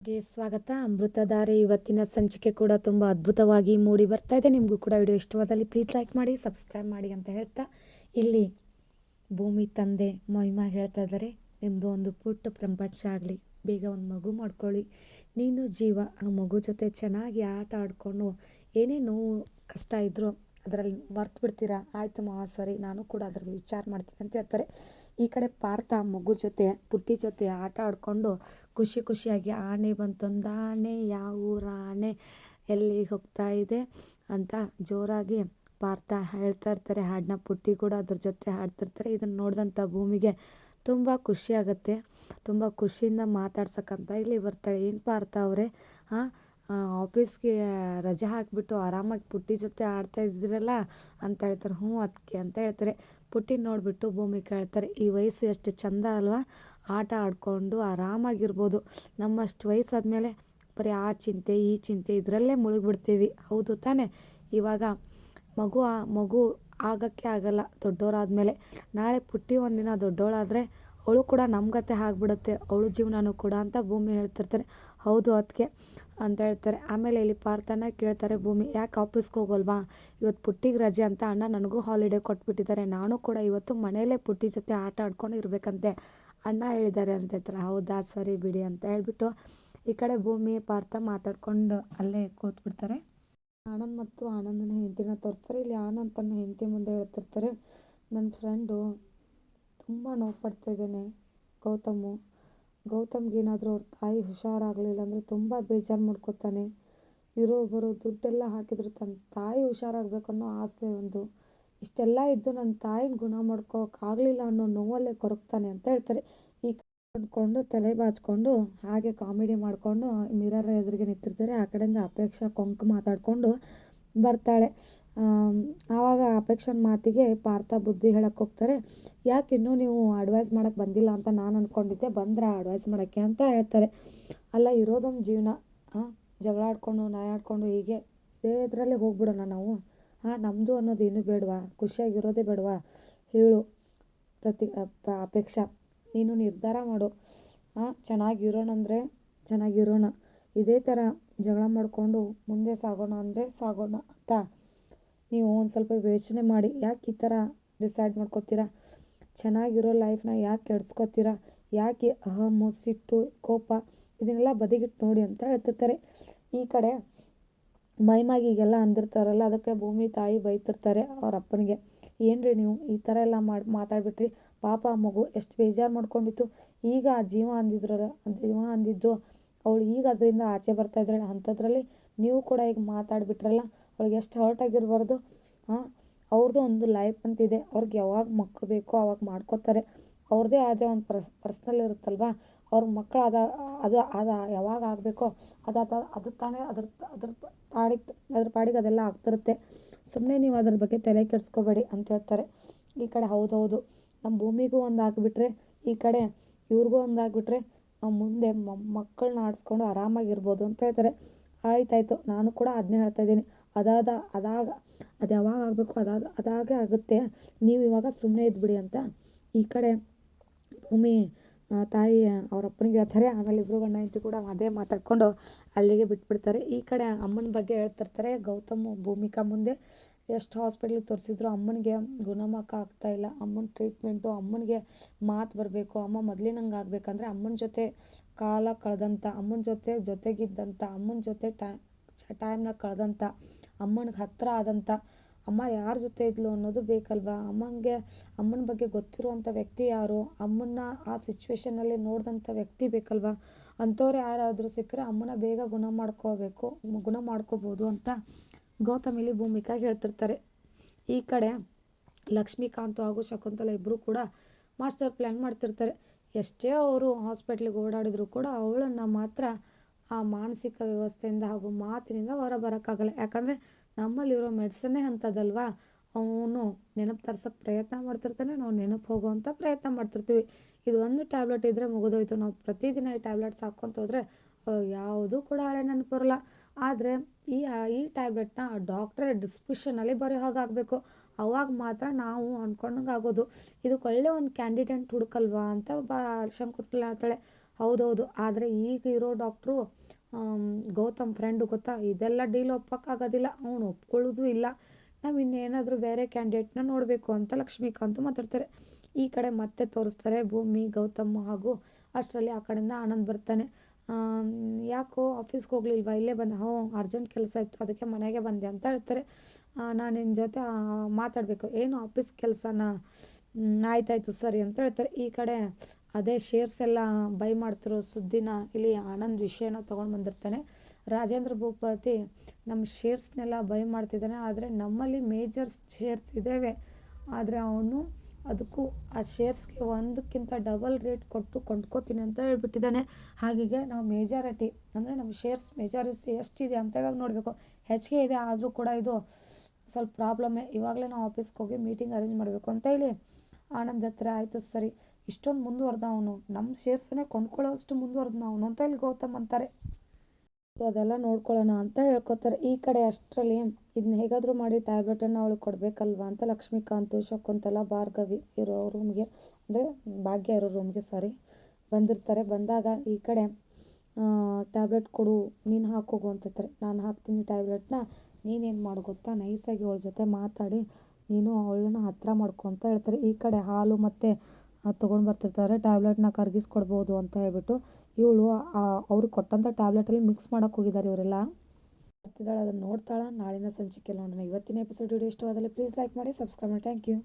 ಗೆ ಸ್ವಾಗತ. ಅಮೃತಧಾರೆ ಇವತ್ತಿನ ಸಂಚಿಕೆ ಕೂಡ ತುಂಬ ಅದ್ಭುತವಾಗಿ ಮೂಡಿ ಬರ್ತಾ ಇದೆ. ನಿಮಗೂ ಕೂಡ ವಿಡಿಯೋ ಇಷ್ಟವಾದಲ್ಲಿ ಪ್ಲೀಸ್ ಲೈಕ್ ಮಾಡಿ ಸಬ್ಸ್ಕ್ರೈಬ್ ಮಾಡಿ ಅಂತ ಹೇಳ್ತಾ ಇಲ್ಲಿ ಭೂಮಿ ತಂದೆ ಮಹಿಮಾ ಹೇಳ್ತಾ ಇದ್ದಾರೆ. ನಿಮ್ಮದು ಒಂದು ಪುಟ್ಟ ಪ್ರಪಂಚ ಆಗಲಿ, ಬೇಗ ಒಂದು ಮಗು ಮಾಡ್ಕೊಳ್ಳಿ. ನೀನು ಜೀವ, ಆ ಮಗು ಜೊತೆ ಚೆನ್ನಾಗಿ ಆಟ ಆಡಿಕೊಂಡು ಏನೇ ನೋವು ಕಷ್ಟ ಇದ್ದರೂ ಅದರಲ್ಲಿ ಮರ್ತು ಬಿಡ್ತೀರಾ? ಆಯ್ತು ಮಾ, ಸರಿ. ನಾನು ಕೂಡ ಅದರಲ್ಲಿ ವಿಚಾರ ಮಾಡ್ತೀನಿ ಅಂತ ಹೇಳ್ತಾರೆ. ಈ ಕಡೆ ಪಾರ್ಥ ಮಗು ಜೊತೆ, ಪುಟ್ಟಿ ಜೊತೆ ಆಟ ಆಡಿಕೊಂಡು ಖುಷಿ ಖುಷಿಯಾಗಿ, ಆನೆ ಬಂತೊಂದು ಆನೆ ಯಾವ ಊರ ಆನೆ ಎಲ್ಲಿಗೆ ಹೋಗ್ತಾ ಇದೆ ಅಂತ ಜೋರಾಗಿ ಪಾರ್ಥ ಹೇಳ್ತಾ ಇರ್ತಾರೆ. ಹಾಡನ್ನ ಪುಟ್ಟಿ ಕೂಡ ಅದ್ರ ಜೊತೆ ಹಾಡ್ತಿರ್ತಾರೆ ಇದನ್ನು ನೋಡಿದಂಥ ಭೂಮಿಗೆ ತುಂಬ ಖುಷಿ ತುಂಬ ಖುಷಿಯಿಂದ ಮಾತಾಡ್ಸಕ್ಕಂತ ಇಲ್ಲಿ ಬರ್ತಾಳೆ. ಏನು ಪಾರ್ಥ ಅವರೇ? ಹಾಂ ಆಫೀಸ್ಗೆ ರಜೆ ಹಾಕಿಬಿಟ್ಟು ಆರಾಮಾಗಿ ಪುಟ್ಟಿ ಜೊತೆ ಆಡ್ತಾ ಇದ್ದೀರಲ್ಲ ಅಂತ ಹೇಳ್ತಾರೆ. ಹ್ಞೂ ಅದಕ್ಕೆ ಅಂತ ಹೇಳ್ತಾರೆ. ಪುಟ್ಟಿ ನೋಡಿಬಿಟ್ಟು ಭೂಮಿ ಕೇಳ್ತಾರೆ ಈ ವಯಸ್ಸು ಎಷ್ಟು ಚಂದ ಅಲ್ವಾ? ಆಟ ಆಡಿಕೊಂಡು ಆರಾಮಾಗಿರ್ಬೋದು. ನಮ್ಮಷ್ಟು ವಯಸ್ಸಾದ್ಮೇಲೆ ಬರೀ ಆ ಚಿಂತೆ, ಈ ಚಿಂತೆ ಇದರಲ್ಲೇ ಮುಳುಗಿಬಿಡ್ತೀವಿ. ಹೌದು ತಾನೇ? ಇವಾಗ ಮಗು ಆ, ಮಗು ಆಗೋಕ್ಕೆ ಆಗಲ್ಲ. ದೊಡ್ಡವರಾದ್ಮೇಲೆ ನಾಳೆ ಪುಟ್ಟಿ ಒಂದಿನ ದೊಡ್ಡವಳಾದರೆ ಅವಳು ಕೂಡ ನಮ್ಮ ಗತೆ ಆಗ್ಬಿಡುತ್ತೆ, ಅವಳು ಜೀವನನೂ ಕೂಡ ಅಂತ ಭೂಮಿ ಹೇಳ್ತಿರ್ತಾರೆ. ಹೌದು ಅದಕ್ಕೆ ಅಂತ ಹೇಳ್ತಾರೆ. ಆಮೇಲೆ ಇಲ್ಲಿ ಪಾರ್ಥನ ಕೇಳ್ತಾರೆ, ಭೂಮಿ ಯಾಕೆ ಆಫೀಸ್ಗೆ ಹೋಗೋಲ್ವಾ? ಇವತ್ತು ಪುಟ್ಟಿಗೆ ರಜೆ ಅಂತ ಅಣ್ಣ ನನಗೂ ಹಾಲಿಡೇ ಕೊಟ್ಬಿಟ್ಟಿದ್ದಾರೆ. ನಾನು ಕೂಡ ಇವತ್ತು ಮನೆಯಲ್ಲೇ ಪುಟ್ಟಿ ಜೊತೆ ಆಟ ಆಡ್ಕೊಂಡು ಇರಬೇಕಂತೆ, ಅಣ್ಣ ಹೇಳಿದ್ದಾರೆ ಅಂತ ಹೇಳ್ತಾರೆ. ಹೌದಾ? ಸರಿ ಬಿಡಿ ಅಂತ ಹೇಳ್ಬಿಟ್ಟು ಈ ಕಡೆ ಭೂಮಿ, ಪಾರ್ಥ ಮಾತಾಡ್ಕೊಂಡು ಅಲ್ಲೇ ಕೂತ್ಬಿಡ್ತಾರೆ. ಆನಂದ್ ಮತ್ತು ಆನಂದನ ಹೆಂಡತಿನ ತೋರಿಸ್ತಾರೆ. ಇಲ್ಲಿ ಆನಂದ್ ತನ್ನ ಹೆಂಡತಿ ಮುಂದೆ ಹೇಳ್ತಿರ್ತಾರೆ ನನ್ನ ಫ್ರೆಂಡು ತುಂಬ ನೋವು ಪಡ್ತಾ ಇದ್ದಾನೆ ಗೌತಮು. ಗೌತಮ್ಗೆ ಏನಾದರೂ ಅವ್ರ ತಾಯಿ ಹುಷಾರಾಗಲಿಲ್ಲ ಅಂದರೆ ತುಂಬ ಬೇಜಾರು ಮಾಡ್ಕೋತಾನೆ. ಇರೋ ಬರೋ ದುಡ್ಡೆಲ್ಲ ಹಾಕಿದ್ರು ತನ್ನ ತಾಯಿ ಹುಷಾರಾಗಬೇಕು ಅನ್ನೋ ಆಸೆ ಒಂದು. ಇಷ್ಟೆಲ್ಲ ಇದ್ದು ನನ್ನ ತಾಯಿನ ಗುಣ ಮಾಡ್ಕೋಕ್ಕಾಗಲಿಲ್ಲ ಅನ್ನೋ ನೋವಲ್ಲೇ ಕೊರಗ್ತಾನೆ ಅಂತ ಹೇಳ್ತಾರೆ. ಈ ಅಂದ್ಕೊಂಡು ತಲೆ ಬಾಚ್ಕೊಂಡು ಹಾಗೆ ಕಾಮಿಡಿ ಮಾಡಿಕೊಂಡು, ಮಿರರ್ ಎದುರಿಗೆ ನಿಂತಿರ್ತಾರೆ. ಆ ಕಡೆಯಿಂದ ಅಪೇಕ್ಷಾ ಕೊಂಕು ಮಾತಾಡಿಕೊಂಡು ಬರ್ತಾಳೆ. ಆವಾಗ ಅಪೇಕ್ಷನ ಮಾತಿಗೆ ಪಾರ್ಥ ಬುದ್ಧಿ ಹೇಳಕ್ಕೆ ಹೋಗ್ತಾರೆ. ಯಾಕೆ ಇನ್ನೂ ನೀವು ಅಡ್ವೈಸ್ ಮಾಡೋಕ್ಕೆ ಬಂದಿಲ್ಲ ಅಂತ ನಾನು ಅಂದ್ಕೊಂಡಿದ್ದೆ ಬಂದ್ರೆ ಅಡ್ವೈಸ್ ಮಾಡೋಕ್ಕೆ ಅಂತ ಹೇಳ್ತಾರೆ. ಅಲ್ಲ, ಇರೋದೊಂದು ಜೀವನ ಹಾಂ ಜಗಳ ಆಡ್ಕೊಂಡು ಹೀಗೆ ಇದೇ ಇದರಲ್ಲೇ ಹೋಗ್ಬಿಡೋಣ ನಾವು? ಹಾಂ ನಮ್ಮದು ಅನ್ನೋದು ಬೇಡವಾ? ಖುಷಿಯಾಗಿರೋದೇ ಬೇಡವಾ? ಹೇಳು ಪ್ರತಿ ಅಪೇಕ್ಷಾ. ನೀನು ನಿರ್ಧಾರ ಮಾಡು. ಹಾಂ ಚೆನ್ನಾಗಿರೋಣ ಅಂದರೆ ಚೆನ್ನಾಗಿರೋಣ. ಇದೇ ಥರ ಜಗಳ ಮಾಡಿಕೊಂಡು ಮುಂದೆ ಸಾಗೋಣ ಅಂದರೆ ಸಾಗೋಣ ಅಂತ. ನೀವು ಒಂದು ಸ್ವಲ್ಪ ಯೋಚನೆ ಮಾಡಿ. ಯಾಕೆ ಈ ಥರ ಡಿಸೈಡ್ ಮಾಡ್ಕೋತೀರಾ? ಚೆನ್ನಾಗಿರೋ ಲೈಫ್ನ ಯಾಕೆ ಕೆಡ್ಸ್ಕೊತೀರಾ ಯಾಕೆ ಅಹಮು ಸಿಟ್ಟು, ಕೋಪ ಇದನ್ನೆಲ್ಲ ಬದಿಗಿಟ್ಟು ನೋಡಿ ಅಂತ ಹೇಳ್ತಿರ್ತಾರೆ. ಈ ಕಡೆ ಮೈಮಾಗಿ ಈಗೆಲ್ಲ ಅಂದಿರ್ತಾರಲ್ಲ, ಅದಕ್ಕೆ ಭೂಮಿ ತಾಯಿ ಬೈತಿರ್ತಾರೆ ಅವ್ರ ಅಪ್ಪನಿಗೆ. ಏನ್ರಿ ನೀವು ಈ ಥರ ಎಲ್ಲ ಮಾಡಿ, ಮಾತಾಡ್ಬಿಟ್ರಿ? ಪಾಪ ಮಗು ಎಷ್ಟು ಬೇಜಾರು ಮಾಡ್ಕೊಂಡಿತ್ತು. ಈಗ ಆ ಜೀವ ಅಂದಿದ್ರಲ್ಲ, ಜೀವ ಅಂದಿದ್ದು ಅವಳು ಈಗ ಅದರಿಂದ ಆಚೆ ಬರ್ತಾ ಇದ್ದಾಳೆ, ಅಂಥದ್ರಲ್ಲಿ ನೀವು ಕೂಡ ಈಗ ಮಾತಾಡಿಬಿಟ್ರಲ್ಲ, ಅವಳಿಗೆ ಎಷ್ಟು ಹರ್ಟ್ ಆಗಿರಬಾರ್ದು. ಹಾಂ ಅವ್ರದ್ದು ಒಂದು ಲೈಫ್ ಅಂತಿದೆ ಅವ್ರಿಗೆ ಯಾವಾಗ ಮಕ್ಕಳು ಬೇಕೋ ಅವಾಗ ಮಾಡ್ಕೋತಾರೆ. ಅವ್ರದ್ದೇ ಆದ ಒಂದು ಪರ್ಸ್ ಪರ್ಸ್ನಲ್ ಇರುತ್ತಲ್ವಾ? ಅವ್ರ ಮಕ್ಕಳು ಅದ ಅದು ಅದು ಯಾವಾಗ ಆಗಬೇಕೋ, ಅದು ಅದು ಅದು ತಾನೇ ಅದ್ರ ಅದ್ರ ಪಾಡಿಗೆ ಅದ್ರ ಪಾಡಿಗೆ ಅದೆಲ್ಲ ಆಗ್ತಿರುತ್ತೆ. ಸುಮ್ಮನೆ ನೀವು ಅದ್ರ ಬಗ್ಗೆ ತಲೆ ಕೆಡಿಸ್ಕೋಬೇಡಿ ಅಂತ ಹೇಳ್ತಾರೆ. ಈ ಕಡೆ ಹೌದು ಹೌದು. ನಮ್ಮ ಭೂಮಿಗೂ ಒಂದು ಆಗಿಬಿಟ್ರೆ, ಈ ಕಡೆ ಇವ್ರಿಗೂ ಒಂದು ಆಗಿಬಿಟ್ರೆ ಮುಂದೆ ಮಕ್ಕಳನ್ನ ಆಡಿಸ್ಕೊಂಡು ಆರಾಮಾಗಿರ್ಬೋದು ಅಂತ ಹೇಳ್ತಾರೆ. ಆಯ್ತಾಯ್ತು, ನಾನು ಕೂಡ ಅದನ್ನೇ ಹೇಳ್ತಾ ಇದ್ದೀನಿ. ಅದಾದ, ಅದಾಗ, ಅದು ಯಾವಾಗ ಆಗಬೇಕು, ಅದಾದ, ಅದಾಗೆ ಆಗುತ್ತೆ. ನೀವು ಇವಾಗ ಸುಮ್ಮನೆ ಇದ್ಬಿಡಿ ಅಂತ ಈ ಕಡೆ ಭೂಮಿ ತಾಯಿ, ಅವ್ರ ಅಪ್ಪನಿಗೆ ಹೇಳ್ತಾರೆ. ಆಮೇಲೆ ಇಬ್ಬರು ಗಂಡ ಹೆಂಡತಿ ಕೂಡ ಅದೇ ಮಾತಾಡ್ಕೊಂಡು ಅಲ್ಲಿಗೆ ಬಿಟ್ಬಿಡ್ತಾರೆ. ಈ ಕಡೆ ಅಮ್ಮನ ಬಗ್ಗೆ ಹೇಳ್ತಿರ್ತಾರೆ ಗೌತಮ್ ಭೂಮಿಕಾ ಮುಂದೆ. ಎಷ್ಟು ಹಾಸ್ಪಿಟ್ಲಿಗೆ ತೋರಿಸಿದ್ರು ಅಮ್ಮನಿಗೆ ಗುಣಮುಖ ಆಗ್ತಾ ಇಲ್ಲ. ಅಮ್ಮನ ಟ್ರೀಟ್ಮೆಂಟು ಅಮ್ಮನಿಗೆ ಮಾತು ಬರಬೇಕು, ಅಮ್ಮ ಮೊದಲಿನಂಗೆ ಆಗಬೇಕಂದ್ರೆ ಅಮ್ಮನ ಜೊತೆ ಕಾಲ ಕಳೆದಂಥ ಅಮ್ಮನ ಜೊತೆ ಜೊತೆಗಿದ್ದಂಥ ಅಮ್ಮನ ಜೊತೆ ಟೈ ಟೈಮ್ನ ಕಳೆದಂಥ ಅಮ್ಮನಿಗೆ ಹತ್ತಿರ ಆದಂಥ ಅಮ್ಮ ಯಾರ ಜೊತೆ ಇದ್ಲು ಅನ್ನೋದು ಬೇಕಲ್ವಾ? ಅಮ್ಮನಿಗೆ, ಅಮ್ಮನ ಬಗ್ಗೆ ಗೊತ್ತಿರುವಂಥ ವ್ಯಕ್ತಿ ಯಾರು? ಅಮ್ಮನ್ನ ಆ ಸಿಚುವೇಶನಲ್ಲಿ ನೋಡಿದಂಥ ವ್ಯಕ್ತಿ ಬೇಕಲ್ವಾ? ಅಂಥವ್ರು ಯಾರಾದರೂ ಸಿಕ್ಕರೆ ಅಮ್ಮನ ಬೇಗ ಗುಣ ಮಾಡ್ಕೋಬೇಕು, ಗುಣ ಮಾಡ್ಕೋಬೋದು ಅಂತ ಗೌತಮ್ ಇಲ್ಲಿ ಭೂಮಿಕಾಗೆ ಹೇಳ್ತಿರ್ತಾರೆ. ಈ ಕಡೆ ಲಕ್ಷ್ಮೀಕಾಂತ್ ಹಾಗೂ ಶಕುಂತಲ ಇಬ್ಬರು ಕೂಡ ಮಾಸ್ಟರ್ ಪ್ಲ್ಯಾನ್ ಮಾಡ್ತಿರ್ತಾರೆ. ಎಷ್ಟೇ ಅವರು ಹಾಸ್ಪಿಟ್ಲಿಗೆ ಓಡಾಡಿದ್ರು ಕೂಡ ಅವಳನ್ನು ಮಾತ್ರ ಆ ಮಾನಸಿಕ ವ್ಯವಸ್ಥೆಯಿಂದ ಹಾಗೂ ಮಾತಿನಿಂದ ಹೊರ ಬರೋಕ್ಕಾಗಲ್ಲ. ಯಾಕಂದರೆ ನಮ್ಮಲ್ಲಿರೋ ಮೆಡಿಸನ್ನೇ ಅಂಥದ್ದಲ್ವಾ? ಅವನು ನೆನಪು ತರ್ಸೋಕ್ಕೆ ಪ್ರಯತ್ನ ಮಾಡ್ತಿರ್ತಾನೆ, ನಾವು ನೆನಪು ಹೋಗುವಂಥ ಪ್ರಯತ್ನ ಮಾಡ್ತಿರ್ತೀವಿ. ಇದು ಒಂದು ಟ್ಯಾಬ್ಲೆಟ್ ಇದ್ದರೆ ಮುಗಿದೋಯ್ತು. ನಾವು ಪ್ರತಿದಿನ ಈ ಟ್ಯಾಬ್ಲೆಟ್ಸ್ ಹಾಕ್ಕೊಂತ ಹೋದರೆ ಯಾವುದೂ ಕೂಡ ಹಳೆ ನೆನಪು ಬರೋಲ್ಲ ಆದರೆ ಈ ಈ ಟ್ಯಾಬ್ಲೆಟ್ನ ಡಾಕ್ಟ್ರೇ ಡಿಸ್ಕ್ರಿಪ್ಷನಲ್ಲಿ ಬರೆಯೋ ಹಾಗೆ ಆಗಬೇಕು. ಅವಾಗ ಮಾತ್ರ ನಾವು ಅಂದ್ಕೊಂಡಂಗೆ ಆಗೋದು. ಇದಕ್ಕೆ ಒಳ್ಳೆ ಒಂದು ಕ್ಯಾಂಡಿಡೇಟ್ ಹುಡುಕಲ್ವಾ ಅಂತ ಬಾ ಶಂಕುತ್ಲ ಹೇಳ್ತಾಳೆ. ಹೌದೌದು, ಆದರೆ ಈಗ ಇರೋ ಡಾಕ್ಟ್ರು ಗೌತಮ್ ಫ್ರೆಂಡು ಗೊತ್ತಾ? ಇದೆಲ್ಲ ಡೀಲ್ ಒಪ್ಪಕ್ಕಾಗೋದಿಲ್ಲ ಅವನು ಒಪ್ಕೊಳ್ಳೋದು ಇಲ್ಲ. ನಾವು ಇನ್ನೇನಾದರೂ ಬೇರೆ ಕ್ಯಾಂಡಿಡೇಟ್ನ ನೋಡಬೇಕು ಅಂತ ಲಕ್ಷ್ಮೀಕಾಂತ್ ಮಾತಾಡ್ತಾರೆ. ಈ ಕಡೆ ಮತ್ತೆ ತೋರಿಸ್ತಾರೆ ಭೂಮಿ, ಗೌತಮ್ ಹಾಗೂ ಅಷ್ಟರಲ್ಲಿ ಆ ಕಡೆಯಿಂದ ಆನಂದ್ ಬರ್ತಾನೆ. ಯಾಕೋ ಆಫೀಸ್ಗೆ ಹೋಗ್ಲಿಲ್ವಾ? ಇಲ್ಲೇ ಬಂದು. ಹ್ಞೂ ಅರ್ಜೆಂಟ್ ಕೆಲಸ ಇತ್ತು. ಅದಕ್ಕೆ ಮನೆಗೆ ಬಂದೆ ಅಂತ ಹೇಳ್ತಾರೆ. ನಾನು ನಿನ್ನ ಜೊತೆ ಮಾತಾಡಬೇಕು. ಏನು ಆಫೀಸ್ ಕೆಲಸನ? ಆಯ್ತಾಯ್ತು, ಸರಿ ಅಂತ ಹೇಳ್ತಾರೆ. ಈ ಕಡೆ ಅದೇ ಶೇರ್ಸ್ ಎಲ್ಲ ಬೈ ಮಾಡ್ತಿರೋ ಸುದ್ದಿನ ಇಲ್ಲಿ ಆನಂದ್ ವಿಷಯನ ತೊಗೊಂಡು ಬಂದಿರ್ತಾನೆ. ರಾಜೇಂದ್ರ ಭೂಪತಿ ನಮ್ಮ ಶೇರ್ಸ್ನೆಲ್ಲ ಬೈ ಮಾಡ್ತಿದ್ದಾನೆ. ಆದರೆ ನಮ್ಮಲ್ಲಿ ಮೇಜರ್ಸ್ ಶೇರ್ಸ್ ಇದ್ದಾವೆ. ಆದರೆ ಅವನು ಅದಕ್ಕೂ ಆ ಶೇರ್ಸ್ಗೆ ಒಂದಕ್ಕಿಂತ ಡಬಲ್ ರೇಟ್ ಕೊಟ್ಟು ಕೊಂಡ್ಕೋತೀನಿ ಅಂತ ಹೇಳ್ಬಿಟ್ಟಿದ್ದಾನೆ. ಹಾಗೆ ನಾವು ಮೇಜಾರಿಟಿ ಅಂದರೆ ನಮ್ಮ ಶೇರ್ಸ್ ಮೆಜಾರಿಟಿ ಎಷ್ಟಿದೆ ಅಂತ ಇವಾಗ ನೋಡಬೇಕು. ಹೆಚ್ಚಿಗೆ ಇದೆ, ಆದರೂ ಕೂಡ ಇದು ಸ್ವಲ್ಪ ಪ್ರಾಬ್ಲಮ್ಮೇ ಇವಾಗಲೇ ನಾವು ಆಫೀಸ್ಗೆ ಹೋಗಿ ಮೀಟಿಂಗ್ ಅರೇಂಜ್ ಮಾಡಬೇಕು ಅಂತ ಹೇಳಿ ಆನಂದ್ ಹತ್ರ ಆಯಿತು, ಸರಿ. ಇಷ್ಟೊಂದು ಮುಂದುವರೆದ ಅವನು. ನಮ್ಮ ಶೇರ್ಸನ್ನೇ ಕೊಂಡ್ಕೊಳ್ಳೋಷ್ಟು ಮುಂದುವರೆದ ಅವನು ಅಂತ ಹೇಳಿ ಗೌತಮ್ ಅಂತಾರೆ. ಸೊ ಅದೆಲ್ಲ ನೋಡ್ಕೊಳ್ಳೋಣ ಅಂತ ಹೇಳ್ಕೊತಾರೆ. ಈ ಕಡೆ ಅಷ್ಟರಲ್ಲಿ ಇದನ್ನ ಹೇಗಾದರೂ ಮಾಡಿ ಟ್ಯಾಬ್ಲೆಟನ್ನು ಅವಳಿಗೆ ಕೊಡಬೇಕಲ್ವಾ ಅಂತ ಲಕ್ಷ್ಮೀಕಾಂತ್, ಶಕುಂತಲ, ಭಾರ್ಗವಿ ಇರೋ ರೂಮ್ಗೆ ಅಂದರೆ ಭಾಗ್ಯ ಇರೋ ರೂಮ್ಗೆ ಸಾರಿ ಬಂದಿರ್ತಾರೆ. ಬಂದಾಗ ಈ ಕಡೆ ಟ್ಯಾಬ್ಲೆಟ್ ಕೊಡು, ನೀನು ಹಾಕೋಗು ಅಂತಿರ್ತಾರೆ ನಾನು ಹಾಕ್ತೀನಿ ಟ್ಯಾಬ್ಲೆಟ್ನ, ನೀನೇನು ಮಾಡು ಗೊತ್ತಾ? ನೈಸಾಗಿ ಅವಳ ಜೊತೆ ಮಾತಾಡಿ, ನೀನು ಅವಳನ್ನ ಹತ್ತಿರ ಮಾಡ್ಕೊ ಅಂತ ಹೇಳ್ತಾರೆ. ಈ ಕಡೆ ಹಾಲು ಮತ್ತು ತೊಗೊಂಡು ಬರ್ತಿರ್ತಾರೆ ಟ್ಯಾಬ್ಲೆಟ್ನ ಕರಗಿಸ್ಕೊಡ್ಬೋದು ಅಂತ ಹೇಳ್ಬಿಟ್ಟು ಇವಳು ಅವ್ರಿಗೆ ಕೊಟ್ಟಂಥ ಟ್ಯಾಬ್ಲೆಟಲ್ಲಿ ಮಿಕ್ಸ್ ಮಾಡೋಕೆ ಹೋಗಿದ್ದಾರೆ ಇವರೆಲ್ಲ. ಬರ್ತಿದ್ದಾಳೆ, ಅದನ್ನು ನೋಡ್ತಾಳೆ. ನಾಳಿನ ಸಂಚಿಕೆ ನೋಡೋಣ. ಇವತ್ತಿನ ಎಪಿಸೋಡ್ ವಿಡಿಯೋ ಇಷ್ಟವಾದಲ್ಲಿ ಪ್ಲೀಸ್ ಲೈಕ್ ಮಾಡಿ ಸಬ್ಸ್ಕ್ರೈಬ್ ಮಾಡಿ. Thank you